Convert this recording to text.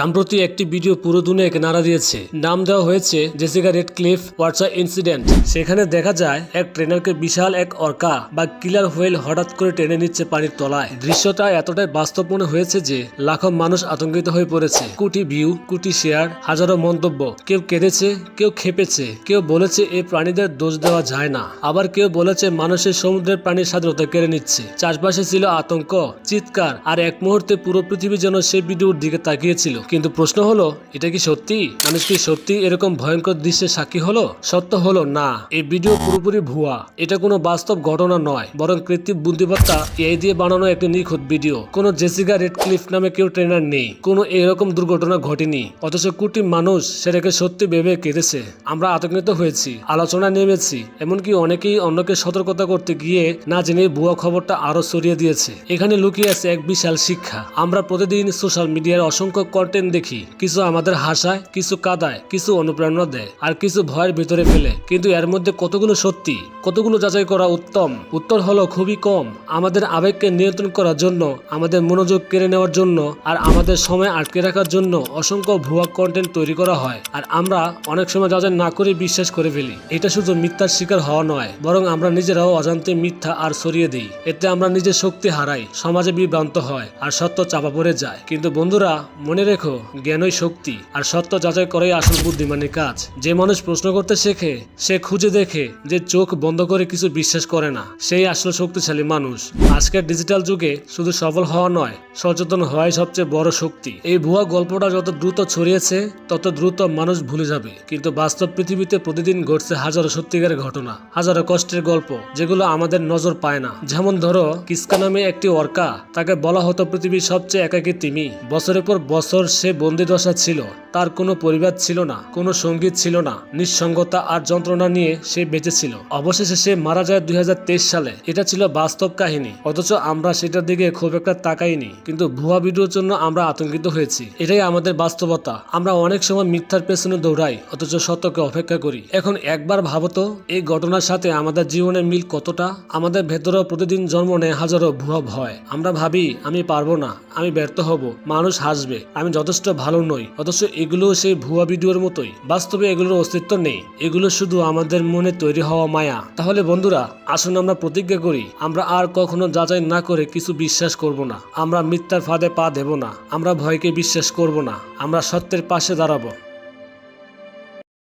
সম্প্রতি একটি ভিডিও পুরো দুনিয়াকে নাড়া দিয়েছে। নাম দেওয়া হয়েছে জেসিকা রেড ক্লিফ ওয়াটসা ইনসিডেন্ট। সেখানে দেখা যায়, এক ট্রেনারকে বিশাল এক অর্কা বা কিলার হোয়েল হঠাৎ করে টেনে নিচ্ছে পানির তলায়। দৃশ্যটা এতটাই বাস্তব মনে হয়েছে যে লাখো মানুষ আতঙ্কিত হয়ে পড়েছে। কোটি ভিউ, কোটি শেয়ার, হাজারো মন্তব্য। কেউ কেঁদেছে, কেউ খেপেছে, কেউ বলেছে এই প্রাণীদের দোষ দেওয়া যায় না। আবার কেউ বলেছে মানুষের সমুদ্রের প্রাণীর স্বাধীনতা কেড়ে নিচ্ছে। চাষবাসে ছিল আতঙ্ক, চিৎকার, আর এক মুহূর্তে পুরো পৃথিবী যেন সেই ভিডিওর দিকে তাকিয়েছিল। কিন্তু প্রশ্ন হলো, এটা কি সত্যি? মানুষ কি সত্যি এরকম ভয়ঙ্কর দৃশ্যের সাক্ষী হলো? সত্য হলো না। এই ভিডিও পুরোপুরি ভুয়া। এটা কোনো বাস্তব ঘটনা নয়, বরং কৃত্রিম বুদ্ধিমত্তা এই দিয়ে বানানো একটি নিখুঁত ভিডিও। কোনো জেসিকা রেড ক্লিফ নামে কেউ ট্রেনার নেই। কোনো এরকম দুর্ঘটনা ঘটেনি। অথচ কোটি মানুষ সেটাকে সত্যি ভেবে কেঁদেছে। আমরা আতঙ্কিত হয়েছি, আলোচনা নেমেছি, এমনকি অনেকেই অন্যকে সতর্কতা করতে গিয়ে না জেনে ভুয়া খবরটা আরও ছড়িয়ে দিয়েছে। এখানে লুকিয়ে আছে এক বিশাল শিক্ষা। আমরা প্রতিদিন সোশ্যাল মিডিয়ার অসংখ্য কন্টেন্ট দেখি। কিছু আমাদের হাসায়, কিছু কাদায়, কিছু অনুপ্রেরণা দেয়, আর কিছু ভয়ের ভিতরে ফেলে। কিন্তু এর মধ্যে কতগুলো সত্যি, কতগুলো যাচাই করা উত্তম? উত্তর হলো খুবই কম। আমাদের আবেগকে নিয়ন্ত্রণ করার জন্য, আমাদের মনোযোগ কেড়ে নেওয়ার জন্য, আর আমাদের সময় আটকে রাখার জন্য অসংখ্য ভুয়া কন্টেন্ট তৈরি করা হয়। আর আমরা অনেক সময় যাচাই না করে বিশ্বাস করে ফেলি। এটা শুধু মিথ্যার শিকার হওয়া নয়, বরং আমরা নিজেরাও অজান্তে মিথ্যা আর সরিয়ে দিই। এতে আমরা নিজের শক্তি হারাই, সমাজে বিভ্রান্ত হয়, আর সত্য চাপা পড়ে যায়। কিন্তু বন্ধুরা, মনে রেখো জ্ঞানই শক্তি, আর সত্য যাচাই করাই আসল বুদ্ধিমানের কাজ। যে মানুষ প্রশ্ন করতে শেখে, সে খুঁজে দেখে যে চোখ বন্ধ করে কিছু বিশ্বাস করে না। সেই আসল শক্তিশালী মানুষ। আজকের ডিজিটাল যুগে শুধু সফল হওয়া নয়, সচেতন হওয়াই সবচেয়ে বড় শক্তি। এই ভুয়া গল্পটা যত দ্রুত ছড়িয়েছে, তত দ্রুত মানুষ ভুলে যাবে। কিন্তু বাস্তব পৃথিবীতে প্রতিদিন ঘটছে হাজারো সত্যিকারের ঘটনা, হাজারো কষ্টের গল্প, যেগুলো আমাদের নজর পায় না। যেমন ধরো, কিসকা নামে একটি অর্কা তাকে বলা হতো পৃথিবীর সবচেয়ে একাকী তিমি। বছরের পর বছর সে বন্দি দশা ছিল। তার কোনো পরিবার ছিল না, কোনো সংগীত ছিল না। নিঃসঙ্গতা আর যন্ত্রণা নিয়ে সে বেঁচে ছিল। অবশেষে সে মারা যায় দুই হাজার তেইশ সালে। এটা ছিল বাস্তব কাহিনী। অথচ আমরা সেটার দিকে খুব একটা তাকাইনি। কিন্তু ভুয়া ভিডিওর জন্য আমরা আতঙ্কিত হয়েছি। এটাই আমাদের বাস্তবতা। আমরা অনেক সময় মিথ্যার পেছনে দৌড়াই, অথচ সত্যকে অপেক্ষা করি। এখন একবার ভাবতো এই ঘটনার সাথে আমাদের জীবনের মিল কতটা? আমাদের ভেতরেও প্রতিদিন জন্ম নেয় হাজারো ভুয়া ভয়। আমরা ভাবি, আমি পারব না, আমি ব্যর্থ হব, মানুষ হাসবে, আমি যথেষ্ট ভালো নয়। অথচ এগুলো সেই ভুয়া ভিডিওর মতোই। বাস্তবে এগুলোর অস্তিত্ব নেই। এগুলো শুধু আমাদের মনে তৈরি হওয়া মায়া। তাহলে বন্ধুরা, আসুন আমরা প্রতিজ্ঞা করি, আমরা আর কখনো যাচাই না করে কিছু বিশ্বাস করব না। আমরা মিথ্যার ফাঁদে পা দেব না। আমরা ভয়কে বিশ্বাস করব না। আমরা সত্যের পাশে দাঁড়াবো।